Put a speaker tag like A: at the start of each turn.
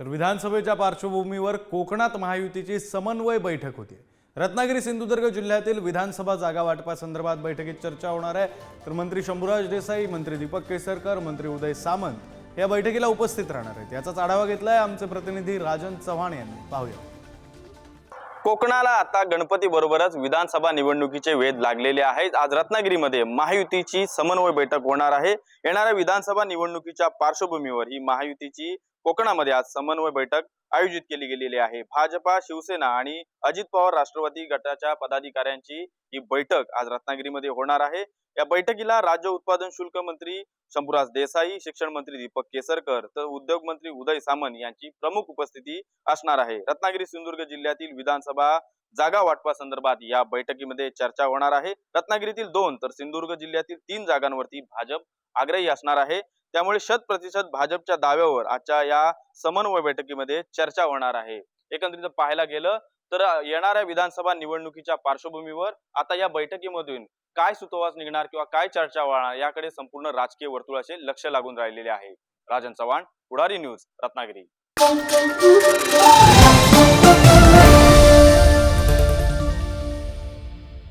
A: तर विधानसभेच्या पार्श्वभूमीवर कोकणात महायुतीची समन्वय बैठक होती. रत्नागिरी सिंधुदुर्ग जिल्ह्यातील विधानसभा जागा वाटपासंदर्भात बैठकीत चर्चा होणार आहे. तर मंत्री शंभूराज देसाई मंत्री दीपक केसरकर मंत्री उदय सामंत या बैठकीला उपस्थित राहणार आहेत. याचाच आढावा घेतलाय आमचे प्रतिनिधी राजन चव्हाण यांनी. पाहूया.
B: कोकणाला आता गणपती बरोबरच विधानसभा निवडणुकीचे वेध लागलेले आहेत. आज रत्नागिरीमध्ये महायुतीची समन्वय बैठक होणार आहे. येणाऱ्या विधानसभा निवडणुकीच्या पार्श्वभूमीवर ही महायुतीची कोकणामध्ये आज समन्वय बैठक आयोजित केली गेलेली आहे. भाजपा शिवसेना आणि अजित पवार राष्ट्रवादी गटाच्या पदाधिकाऱ्यांची ही बैठक आज रत्नागिरीमध्ये होणार आहे. या बैठकीला राज्य उत्पादन शुल्क मंत्री शंभूराज देसाई शिक्षण मंत्री दीपक केसरकर तर उद्योग मंत्री उदय सामंत यांची प्रमुख उपस्थिती असणार आहे. रत्नागिरी सिंधुदुर्ग जिल्ह्यातील विधानसभा जागा वाटपा संदर्भात या बैठकीमध्ये चर्चा होणार आहे. रत्नागिरीतील दोन तर सिंधुदुर्ग जिल्ह्यातील तीन जागांवरती भाजप आग्रही असणार आहे. त्यामुळे शत प्रतिशत भाजपच्या दाव्यावर आजच्या या समन्वय बैठकीमध्ये चर्चा होणार आहे. एकंदरीत पाहायला गेलं तर येणाऱ्या विधानसभा निवडणुकीच्या पार्श्वभूमीवर आता या बैठकीमधून काय सुतोवास निघणार किंवा काय चर्चा होणार याकडे संपूर्ण राजकीय वर्तुळाचे लक्ष लागून राहिलेले आहे. राजन चव्हाण पुढारी न्यूज रत्नागिरी.